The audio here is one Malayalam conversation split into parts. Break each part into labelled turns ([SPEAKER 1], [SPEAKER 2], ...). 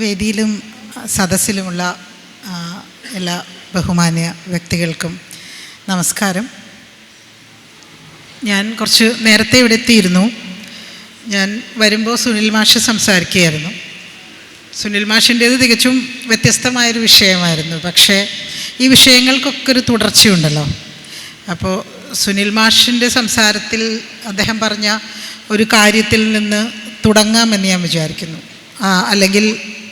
[SPEAKER 1] വേദിയിലും സദസ്സിലുമുള്ള എല്ലാ ബഹുമാന്യ വ്യക്തികൾക്കും നമസ്കാരം. ഞാൻ കുറച്ച് നേരത്തെ ഇവിടെ എത്തിയിരുന്നു. ഞാൻ വരുമ്പോൾ സുനിൽ മാഷ് സംസാരിക്കുകയായിരുന്നു. സുനിൽ മാഷിന്റേത് തികച്ചും വ്യത്യസ്തമായൊരു വിഷയമായിരുന്നു. പക്ഷേ ഈ വിഷയങ്ങൾക്കൊക്കെ ഒരു തുടർച്ചയുണ്ടല്ലോ. അപ്പോൾ സുനിൽ മാഷിന്റെ സംസാരത്തിൽ അദ്ദേഹം പറഞ്ഞ ഒരു കാര്യത്തിൽ നിന്ന് തുടങ്ങാമെന്ന് ഞാൻ വിചാരിക്കുന്നു. അല്ലെങ്കിൽ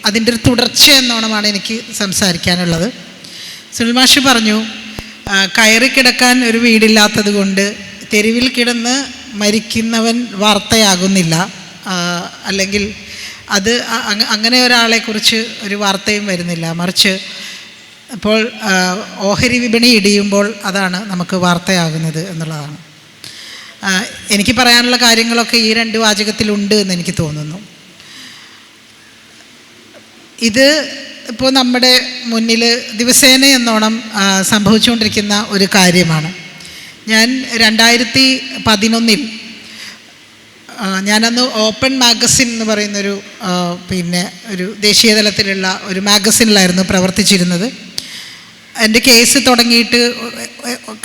[SPEAKER 1] അതിന്റെ ഒരു തുടർച്ച എന്നോണമാണ് എനിക്ക് സംസാരിക്കാനുള്ളത്. സുൽമാഷി പറഞ്ഞു കയറി കിടക്കാൻ ഒരു വീടില്ലാത്തത് കൊണ്ട് തെരുവിൽ കിടന്ന് മരിക്കുന്നവൻ വാർത്തയാകുന്നില്ല. അല്ലെങ്കിൽ അത് അങ്ങനെ ഒരാളെ അങ്ങനെ ഒരാളെക്കുറിച്ച് ഒരു വാർത്തയും വരുന്നില്ല. മറിച്ച് അപ്പോൾ ഓഹരി വിപണി ഇടിയുമ്പോൾ അതാണ് നമുക്ക് വാർത്തയാകുന്നത് എന്നുള്ളതാണ്. എനിക്ക് പറയാനുള്ള കാര്യങ്ങളൊക്കെ ഈ രണ്ട് വാചകത്തിലുണ്ട് എന്ന് എനിക്ക് തോന്നുന്നു. ഇത് ഇപ്പോൾ നമ്മുടെ മുന്നിൽ ദിവസേന എന്നോണം സംഭവിച്ചുകൊണ്ടിരിക്കുന്ന ഒരു കാര്യമാണ്. ഞാൻ രണ്ടായിരത്തി പതിനൊന്നിൽ ഞാനന്ന് ഓപ്പൺ മാഗസിൻ എന്ന് പറയുന്നൊരു പിന്നെ ഒരു ദേശീയ തലത്തിലുള്ള ഒരു മാഗസിനിലായിരുന്നു പ്രവർത്തിച്ചിരുന്നത്. എന്റെ കേസ് തുടങ്ങിയിട്ട്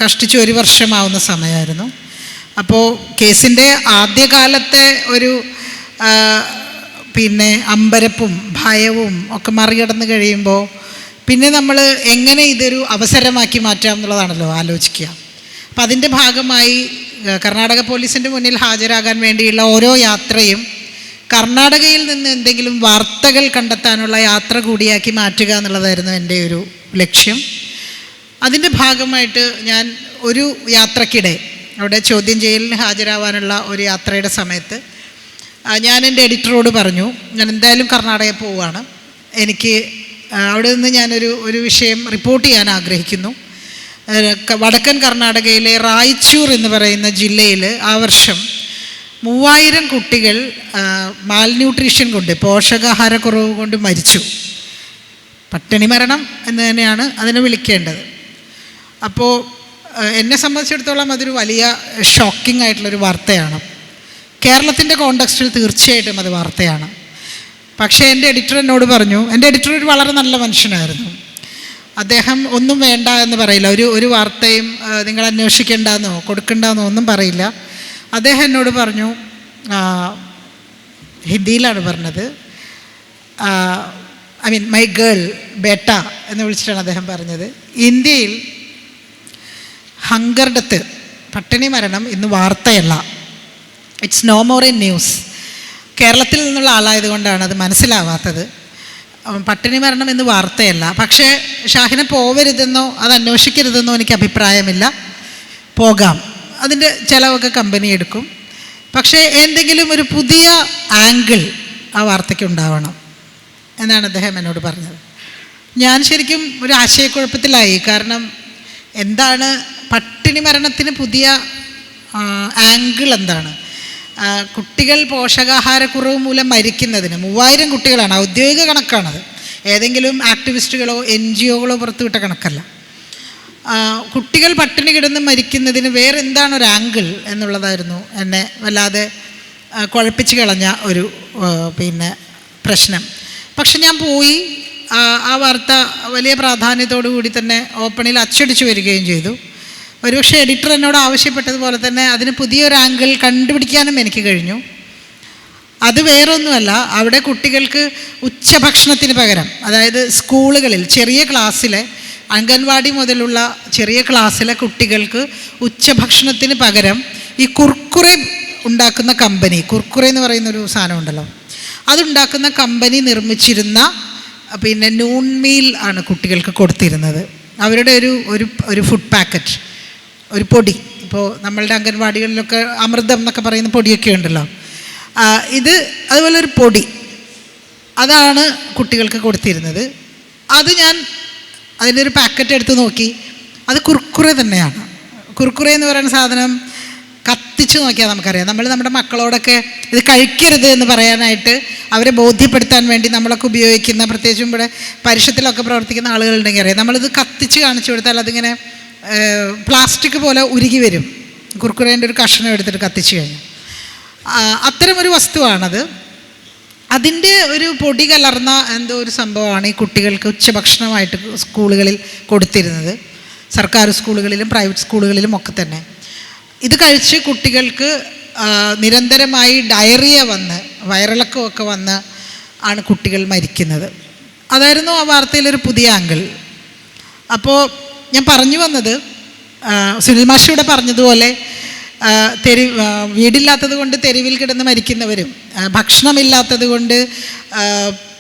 [SPEAKER 1] കഷ്ടിച്ച് ഒരു വർഷമാവുന്ന സമയമായിരുന്നു. അപ്പോൾ കേസിന്റെ ആദ്യകാലത്തെ ഒരു പിന്നെ അമ്പരപ്പും ഭയവും ഒക്കെ മറികടന്ന് കഴിയുമ്പോൾ പിന്നെ നമ്മൾ എങ്ങനെ ഇതൊരു അവസരമാക്കി മാറ്റാം എന്നുള്ളതാണല്ലോ ആലോചിക്കുക. അപ്പം അതിന്റെ ഭാഗമായി കർണാടക പോലീസിന്റെ മുന്നിൽ ഹാജരാകാൻ വേണ്ടിയുള്ള ഓരോ യാത്രയും കർണാടകയിൽ നിന്ന് എന്തെങ്കിലും വാർത്തകൾ കണ്ടെത്താനുള്ള യാത്ര കൂടിയാക്കി മാറ്റുക എന്നുള്ളതായിരുന്നു എന്റെ ഒരു ലക്ഷ്യം. അതിന്റെ ഭാഗമായിട്ട് ഞാൻ ഒരു യാത്രക്കിടെ അവിടെ ചോദ്യം ചെയ്യലിന് ഹാജരാവാനുള്ള ഒരു യാത്രയുടെ സമയത്ത് ഞാൻ എന്റെ എഡിറ്ററോട് പറഞ്ഞു ഞാൻ എന്തായാലും കർണാടകയിൽ പോവുകയാണ്. എനിക്ക് അവിടെ നിന്ന് ഞാനൊരു ഒരു വിഷയം റിപ്പോർട്ട് ചെയ്യാൻ ആഗ്രഹിക്കുന്നു. വടക്കൻ കർണാടകയിലെ റായ്ച്ചൂർ എന്ന് പറയുന്ന ജില്ലയിൽ ആ വർഷം മൂവായിരം കുട്ടികൾ മാൽന്യൂട്രീഷൻ കൊണ്ട് പോഷകാഹാരക്കുറവ് കൊണ്ട് മരിച്ചു. പട്ടിണി മരണം എന്ന് തന്നെയാണ് അതിനെ വിളിക്കേണ്ടത്. അപ്പോൾ എന്നെ സംബന്ധിച്ചിടത്തോളം അതൊരു വലിയ ഷോക്കിംഗ് ആയിട്ടുള്ളൊരു വാർത്തയാണ്. കേരളത്തിന്റെ കോണ്ടക്സ്റ്റിൽ തീർച്ചയായിട്ടും അത് വാർത്തയാണ്. പക്ഷേ എന്റെ എഡിറ്റർ എന്നോട് പറഞ്ഞു എന്റെ എഡിറ്റർ ഒരു വളരെ നല്ല മനുഷ്യനായിരുന്നു. അദ്ദേഹം ഒന്നും വേണ്ട എന്ന് പറയില്ല. ഒരു ഒരു വാർത്തയും നിങ്ങൾ അന്വേഷിക്കേണ്ടെന്നോ കൊടുക്കണ്ടെന്നോ ഒന്നും പറയില്ല. അദ്ദേഹം എന്നോട് പറഞ്ഞു ഹിന്ദിയിലാണ് പറഞ്ഞത്. ഐ മീൻ മൈ ഗേൾ ബേട്ട എന്ന് വിളിച്ചിട്ടാണ് അദ്ദേഹം പറഞ്ഞത്. ഇന്ത്യയിൽ ഹങ്കർ ഡെത്ത് പട്ടിണി മരണം ഇന്ന് വാർത്തയല്ല. It's no more in news കേരളത്തിൽ നിന്നുള്ള ആളായതുകൊണ്ടാണ് അത് മനസ്സിലാവാത്തത്. പട്ടിണി മരണം എന്ന് വാർത്തയല്ല. പക്ഷേ ഷാഹിനെ പോവരുതെന്നോ അത് അന്വേഷിക്കരുതെന്നോ എനിക്ക് അഭിപ്രായമില്ല. പോകാം. അതിന്റെ ചിലവൊക്കെ കമ്പനി എടുക്കും. പക്ഷേ എന്തെങ്കിലും ഒരു പുതിയ ആംഗിൾ ആ വാർത്തയ്ക്ക് ഉണ്ടാവണം എന്നാണ് അദ്ദേഹം എന്നോട് പറഞ്ഞത്. ഞാൻ ശരിക്കും ഒരു ആശയക്കുഴപ്പത്തിലായി. കാരണം എന്താണ് പട്ടിണി മരണത്തിന് പുതിയ ആംഗിൾ എന്താണ്? കുട്ടികൾ പോഷകാഹാരക്കുറവ് മൂലം മരിക്കുന്നതിന് മൂവായിരം കുട്ടികളാണ്. ഔദ്യോഗിക കണക്കാണത്. ഏതെങ്കിലും ആക്ടിവിസ്റ്റുകളോ എൻ ജി ഒകളോ പുറത്തുവിട്ട കണക്കല്ല കുട്ടികൾ പട്ടിണി കിടന്ന് മരിക്കുന്നതിന് വേറെ എന്താണ് ഒരു ആംഗിൾ എന്നുള്ളതായിരുന്നു എന്നെ വല്ലാതെ കുഴപ്പിച്ച് കളഞ്ഞ ഒരു പിന്നെ പ്രശ്നം. പക്ഷെ ഞാൻ പോയി ആ വാർത്ത വലിയ പ്രാധാന്യത്തോടു കൂടി തന്നെ ഓപ്പണിൽ അച്ചടിച്ചു വരികയും ചെയ്തു. ഒരുപക്ഷെ എഡിറ്റർ എന്നോട് ആവശ്യപ്പെട്ടതുപോലെ തന്നെ അതിന് പുതിയൊരു ആംഗിൾ കണ്ടുപിടിക്കാനും എനിക്ക് കഴിഞ്ഞു. അത് വേറൊന്നുമല്ല അവിടെ കുട്ടികൾക്ക് ഉച്ചഭക്ഷണത്തിന് പകരം അതായത് സ്കൂളുകളിൽ ചെറിയ ക്ലാസ്സിലെ അംഗൻവാടി മുതലുള്ള ചെറിയ ക്ലാസ്സിലെ കുട്ടികൾക്ക് ഉച്ചഭക്ഷണത്തിന് പകരം ഈ കുർക്കുറെ ഉണ്ടാക്കുന്ന കമ്പനി കുർക്കുറെ എന്ന് പറയുന്ന ഒരു സാധനം ഉണ്ടല്ലോ അതുണ്ടാക്കുന്ന കമ്പനി നിർമ്മിച്ചിരുന്ന പിന്നെ നൂൺ മീൽ ആണ് കുട്ടികൾക്ക് കൊടുത്തിരുന്നത്. അവരുടെ ഒരു ഒരു ഒരു ഫുഡ് പാക്കറ്റ് ഒരു പൊടി. ഇപ്പോൾ നമ്മളുടെ അംഗൻവാടികളിലൊക്കെ അമൃതം എന്നൊക്കെ പറയുന്ന പൊടിയൊക്കെ ഉണ്ടല്ലോ. ഇത് അതുപോലെ ഒരു പൊടി. അതാണ് കുട്ടികൾക്ക് കൊടുത്തിരുന്നത്. അത് ഞാൻ അതിന്റെ ഒരു പാക്കറ്റ് എടുത്ത് നോക്കി. അത് കുർക്കുറെ തന്നെയാണ്. കുർക്കുറെ എന്ന് പറയുന്ന സാധനം കത്തിച്ച് നോക്കിയാൽ നമുക്കറിയാം. നമ്മൾ നമ്മുടെ മക്കളോടൊക്കെ ഇത് കഴിക്കരുത് എന്ന് പറയാനായിട്ട് അവരെ ബോധ്യപ്പെടുത്താൻ വേണ്ടി നമ്മളൊക്കെ ഉപയോഗിക്കുന്ന പ്രത്യേകിച്ചും ഇവിടെ പരിഷത്തിലൊക്കെ പ്രവർത്തിക്കുന്ന ആളുകളുണ്ടെങ്കിൽ അറിയാം. നമ്മളിത് കത്തിച്ച് കാണിച്ചു കൊടുത്താൽ അതിങ്ങനെ പ്ലാസ്റ്റിക് പോലെ ഉരുകി വരും. കുർക്കുറേന്റെ ഒരു കഷ്ണം എടുത്തിട്ട് കത്തിച്ചു കഴിഞ്ഞു. അത്തരമൊരു വസ്തുവാണത്. അതിന്റെ ഒരു പൊടി കലർന്ന എന്തോ ഒരു സംഭവമാണ് ഈ കുട്ടികൾക്ക് ഉച്ചഭക്ഷണമായിട്ട് സ്കൂളുകളിൽ കൊടുത്തിരുന്നത്. സർക്കാർ സ്കൂളുകളിലും പ്രൈവറ്റ് സ്കൂളുകളിലും ഒക്കെ തന്നെ. ഇത് കഴിച്ച് കുട്ടികൾക്ക് നിരന്തരമായി ഡയറിയ വന്ന് വയറിളക്കമൊക്കെ വന്ന് ആണ് കുട്ടികൾ മരിക്കുന്നത്. അതായിരുന്നു ആ വാർത്തയിലൊരു പുതിയ ആംഗിൾ. അപ്പോൾ ഞാൻ പറഞ്ഞു വന്നത് സുനിൽ മാഷിയുടെ പറഞ്ഞതുപോലെ തെരി വീടില്ലാത്തത് കൊണ്ട് തെരുവിൽ കിടന്ന് മരിക്കുന്നവരും ഭക്ഷണമില്ലാത്തത് കൊണ്ട്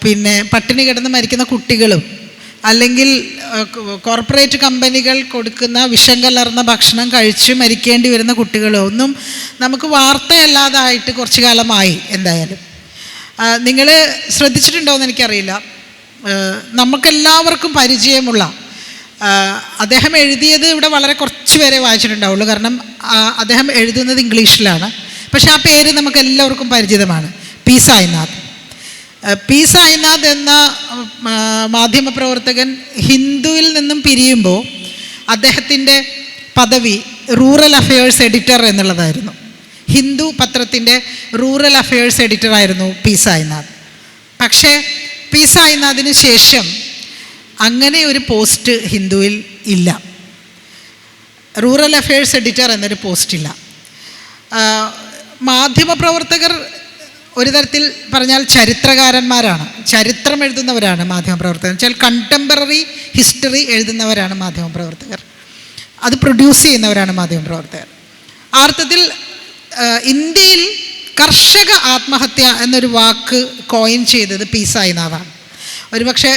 [SPEAKER 1] പിന്നെ പട്ടിണി കിടന്ന് മരിക്കുന്ന കുട്ടികളും അല്ലെങ്കിൽ കോർപ്പറേറ്റ് കമ്പനികൾ കൊടുക്കുന്ന വിഷം കലർന്ന ഭക്ഷണം കഴിച്ച് മരിക്കേണ്ടി വരുന്ന കുട്ടികളോ ഒന്നും നമുക്ക് വാർത്തയല്ലാതായിട്ട് കുറച്ച് കാലമായി എന്തായാലും. നിങ്ങൾ ശ്രദ്ധിച്ചിട്ടുണ്ടോ എന്ന് എനിക്കറിയില്ല. നമുക്കെല്ലാവർക്കും പരിചയമുള്ള അദ്ദേഹം എഴുതിയത് ഇവിടെ വളരെ കുറച്ച് പേരെ വായിച്ചിട്ടുണ്ടാവുള്ളൂ. കാരണം അദ്ദേഹം എഴുതുന്നത് ഇംഗ്ലീഷിലാണ്. പക്ഷെ ആ പേര് നമുക്ക് എല്ലാവർക്കും പരിചിതമാണ്. പി സായിനാഥ്. പി സായിനാഥ് എന്ന മാധ്യമപ്രവർത്തകൻ ഹിന്ദുവിൽ നിന്നും പിരിയുമ്പോൾ അദ്ദേഹത്തിന്റെ പദവി റൂറൽ അഫയേഴ്സ് എഡിറ്റർ എന്നുള്ളതായിരുന്നു. ഹിന്ദു പത്രത്തിന്റെ റൂറൽ അഫയേഴ്സ് എഡിറ്ററായിരുന്നു പി സായിനാഥ്. പക്ഷേ പി സായിനാഥിന് ശേഷം അങ്ങനെ ഒരു പോസ്റ്റ് ഹിന്ദുവിൽ ഇല്ല. റൂറൽ അഫയേഴ്സ് എഡിറ്റർ എന്നൊരു പോസ്റ്റില്ല മാധ്യമപ്രവർത്തകർ ഒരു തരത്തിൽ പറഞ്ഞാൽ ചരിത്രകാരന്മാരാണ്. ചരിത്രം എഴുതുന്നവരാണ് മാധ്യമപ്രവർത്തകർ. വെച്ചാൽ കണ്ടംപററി ഹിസ്റ്ററി എഴുതുന്നവരാണ് മാധ്യമപ്രവർത്തകർ. അത് പ്രൊഡ്യൂസ് ചെയ്യുന്നവരാണ് മാധ്യമപ്രവർത്തകർ. ആർത്ഥത്തിൽ ഇന്ത്യയിൽ കർഷക ആത്മഹത്യ എന്നൊരു വാക്ക് കോയിൻ ചെയ്തത് പി സായിനാഥാണ് ഒരുപക്ഷെ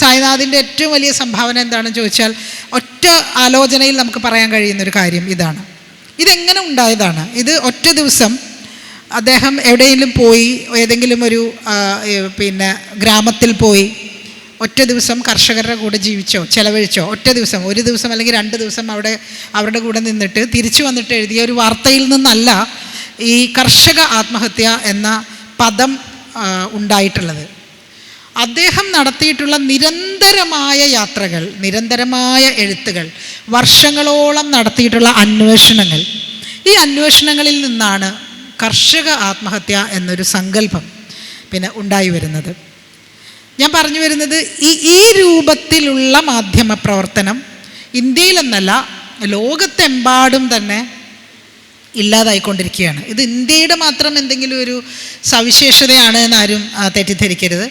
[SPEAKER 1] സായിനാഥിന്റെ ഏറ്റവും വലിയ സംഭാവന എന്താണെന്ന് ചോദിച്ചാൽ ഒറ്റ ആലോചനയിൽ നമുക്ക് പറയാൻ കഴിയുന്ന ഒരു കാര്യം ഇതാണ്. ഇതെങ്ങനെ ഉണ്ടായതാണ്? ഇത് ഒറ്റ ദിവസം അദ്ദേഹം എവിടെയെങ്കിലും പോയി ഏതെങ്കിലും ഒരു പിന്നെ ഗ്രാമത്തിൽ പോയി ഒറ്റ ദിവസം കർഷകരുടെ കൂടെ ജീവിച്ചോ ചെലവഴിച്ചോ ഒറ്റ ദിവസം ഒരു ദിവസം അല്ലെങ്കിൽ രണ്ട് ദിവസം അവിടെ അവരുടെ കൂടെ നിന്നിട്ട് തിരിച്ചു വന്നിട്ട് എഴുതിയ ഒരു വാർത്തയിൽ നിന്നല്ല ഈ കർഷക ആത്മഹത്യ എന്ന പദം ഉണ്ടായിട്ടുള്ളത്. അദ്ദേഹം നടത്തിയിട്ടുള്ള നിരന്തരമായ യാത്രകൾ നിരന്തരമായ എഴുത്തുകൾ വർഷങ്ങളോളം നടത്തിയിട്ടുള്ള അന്വേഷണങ്ങൾ. ഈ അന്വേഷണങ്ങളിൽ നിന്നാണ് കർഷക ആത്മഹത്യ എന്നൊരു സങ്കല്പം പിന്നെ ഉണ്ടായി വരുന്നത്. ഞാൻ പറഞ്ഞു വരുന്നത് ഈ ഈ രൂപത്തിലുള്ള മാധ്യമ പ്രവർത്തനം ഇന്ത്യയിലെന്നല്ല ലോകത്തെമ്പാടും തന്നെ ഇല്ലാതായിക്കൊണ്ടിരിക്കുകയാണ്. ഇത് ഇന്ത്യയുടെ മാത്രം എന്തെങ്കിലും ഒരു സവിശേഷതയാണ് എന്നാരും തെറ്റിദ്ധരിക്കരുത്.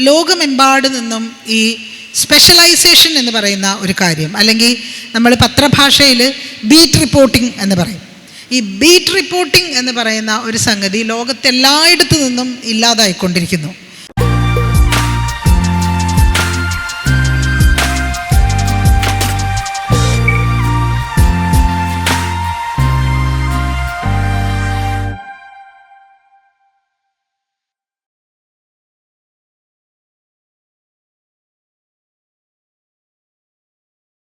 [SPEAKER 1] ലോകമെമ്പാട് നിന്നും ഈ സ്പെഷ്യലൈസേഷൻ എന്ന് പറയുന്ന ഒരു കാര്യം. അല്ലെങ്കിൽ നമ്മൾ പത്രഭാഷയിൽ ബീറ്റ് റിപ്പോർട്ടിംഗ് എന്ന് പറയും. ഈ ബീറ്റ് റിപ്പോർട്ടിംഗ് എന്ന് പറയുന്ന ഒരു സംഗതി ലോകത്തെല്ലായിടത്തു നിന്നും ഇല്ലാതായിക്കൊണ്ടിരിക്കുന്നു.